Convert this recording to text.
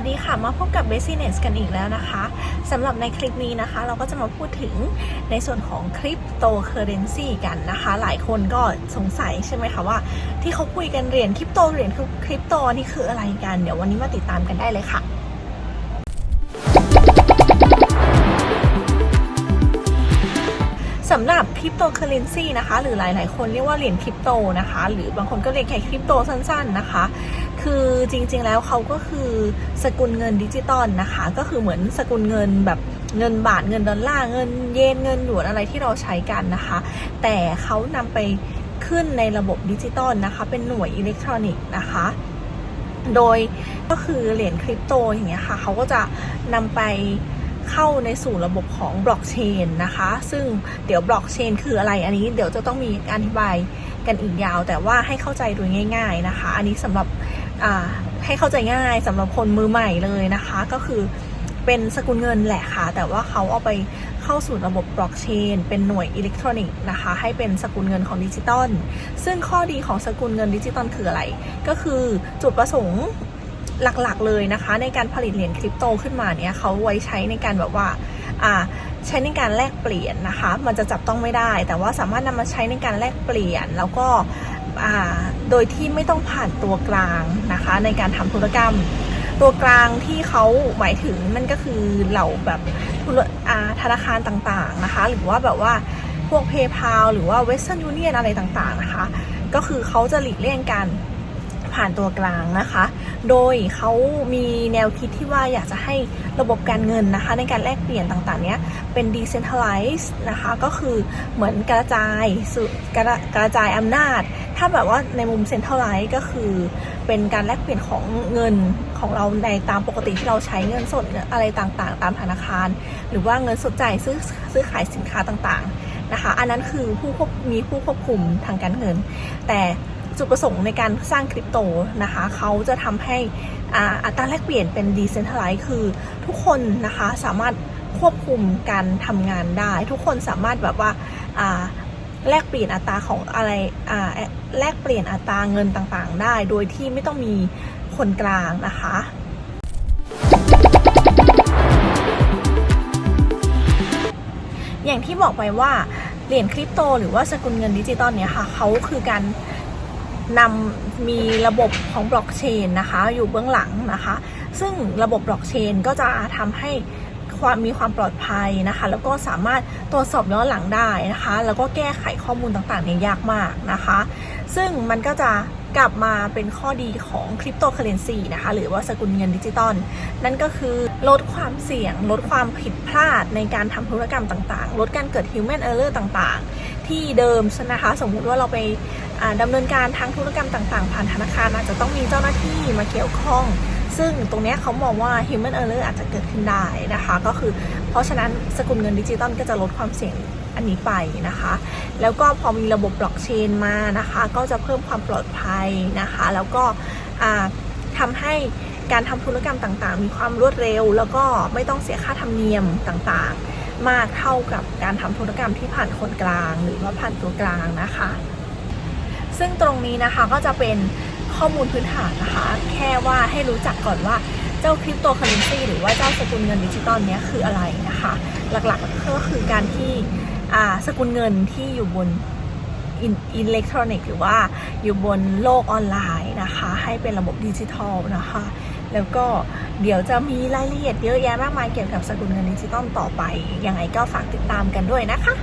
วัสดีค่ะ มาพบกับ Business กันอีกแล้วนะคะสำหรับในคลิปนี้นะคะ เราก็จะมาพูดถึงในส่วนของคริปโตเคอเรนซีกันนะคะ หลายคนก็สงสัยใช่ไหมคะว่า ที่เขาคุยกันเหรียญคริปโตเหรียญคริปโตนี่คืออะไรกัน เดี๋ยววันนี้มาติดตามกันได้เลยค่ะสำหรับคริปโตเคอเรนซีนะคะ หรือหลาย ๆ คนเรียกว่าเหรียญคริปโตนะคะ หรือบางคนก็เรียกแค่คริปโตสั้น ๆ นะคะ คือจริง ๆ แล้วเขาก็คือสกุลเงินดิจิตอลนะคะ ก็คือเหมือนสกุลเงินแบบเงินบาทเงินดอลลาร์เงินเยนเงินหยวนอะไรที่เราใช้กันนะคะ แต่เขานำไปขึ้นในระบบดิจิตอลนะคะ เป็นหน่วยอิเล็กทรอนิกส์นะคะ โดยก็คือเหรียญคริปโตอย่างเงี้ยค่ะเขาก็จะนำไป เข้าในสู่ระบบของบล็อกเชนนะคะ ซึ่งเดี๋ยวบล็อกเชนคืออะไรอันนี้เดี๋ยวจะต้องมีการอธิบายกันอีกยาว แต่ว่าให้เข้าใจโดยง่าย ๆนะคะ อันนี้สำหรับให้เข้าใจง่ายสำหรับคนมือใหม่เลยนะคะ ก็คือเป็นสกุลเงินแหละค่ะ แต่ว่าเขาเอาไปเข้าสู่ระบบบล็อกเชน เป็นหน่วยอิเล็กทรอนิกส์นะคะ ให้เป็นสกุลเงินของดิจิตอล ซึ่งข้อดีของสกุลเงินดิจิตอลคืออะไร ก็คือจุดประสงค์ หลักๆเลยนะคะ ในการผลิตเหรียญคริปโตขึ้นมาเนี่ยเขาไว้ใช้ในการแบบว่าอ่าใช้ในการแลกเปลี่ยนนะคะ มันจะจับต้องไม่ได้ แต่ว่าสามารถนำมาใช้ในการแลกเปลี่ยนแล้วก็โดยที่ไม่ต้องผ่านตัวกลางนะคะ ในการทำธุรกรรม ตัวกลางที่เขาหมายถึงนั่นก็คือเหล่าแบบธุรอ่าธนาคารต่างๆนะคะ หรือว่าแบบว่าพวก PayPal หรือว่า Western Union อะไรต่างๆนะคะ ก็คือเขาจะหลีกเลี่ยงการผ่านตัวกลางนะคะโดยเขามีแนวคิดที่ว่าอยากจะให้ระบบการเงินนะคะในการแลกเปลี่ยนต่างๆเนี้ยเป็น decentralized นะคะก็คือเหมือนกระจายกระกระจายอำนาจ ถ้าแบบว่าในมุม centralized ก็คือเป็นการแลกเปลี่ยนของเงินของเราในตามปกติที่เราใช้เงินสดอะไรต่างๆ ตามธนาคาร หรือว่าเงินสดจ่ายซื้อซื้อขายสินค้าต่างๆนะคะอันนั้นคือผู้มีผู้ควบคุมทางการเงิน แต่ จุดประสงค์ในการสร้างคริปโตนะคะเขาจะทำให้อัตราแลกเปลี่ยนเป็น decentralized คือทุกคนนะคะสามารถควบคุมการทำงานได้ ทุกคนสามารถแบบว่าแลกเปลี่ยนอัตราของอะไรแลกเปลี่ยนอัตราเงินต่างๆ ได้ โดยที่ไม่ต้องมีคนกลางนะคะอย่างที่บอกไปว่าเหรียญคริปโต หรือว่าสกุลเงินดิจิตอลเนี่ยค่ะเขาคือการ นำมีระบบของบล็อกเชนนะคะอยู่เบื้องหลังนะคะ ซึ่งระบบบล็อกเชนก็จะทำให้ความมีความปลอดภัยนะคะ แล้วก็สามารถตรวจสอบย้อนหลังได้นะคะ แล้วก็แก้ไขข้อมูลต่างๆเนี่ยยากมากนะคะ ซึ่งมันก็จะกลับมาเป็นข้อดีของคริปโตเคอเรนซีนะคะ หรือว่าสกุลเงินดิจิตอลนั่นก็คือลดความเสี่ยง ลดความผิดพลาดในการทำธุรกรรมต่างๆ ลดการเกิด human error ต่างๆ ที่เดิมนะคะสมมุติว่าเราไปอ่าดำเนินการทางธุรกรรมต่างๆ ผ่านธนาคารอาจจะต้องมีเจ้าหน้าที่มาเกี่ยวข้อง ซึ่งตรงนี้เขามองว่า human error อาจจะเกิดขึ้นได้นะคะ ก็คือเพราะฉะนั้นสกุลเงินดิจิตอลก็จะลดความเสี่ยงอันนี้ไปนะคะ แล้วก็พอมีระบบบล็อกเชนมานะคะ ก็จะเพิ่มความปลอดภัยนะคะ แล้วก็อ่าทำให้การทำธุรกรรมต่างๆ มีความรวดเร็ว แล้วก็ไม่ต้องเสียค่าธรรมเนียมต่างๆ มากเท่ากับการทำธุรกรรมที่ผ่านคนกลาง หรือว่าผ่านตัวกลางนะคะ ซึ่งตรงนี้นะคะก็จะเป็นข้อมูลพื้นฐานนะคะ แค่ว่าให้รู้จักก่อนว่าเจ้าคริปโตเคอเรนซีหรือว่าเจ้าสกุลเงินดิจิตอลนี้คืออะไรนะคะ หลักๆก็คือการที่สกุลเงินที่อยู่บนอินอิเล็กทรอนิกส์หรือว่าอยู่บนโลกออนไลน์นะคะ ให้เป็นระบบดิจิทัลนะคะ แล้วก็เดี๋ยวจะมีรายละเอียดเยอะแยะมากมายเกี่ยวกับสกุลเงินดิจิตอลต่อไป ยังไงก็ฝากติดตามกันด้วยนะคะ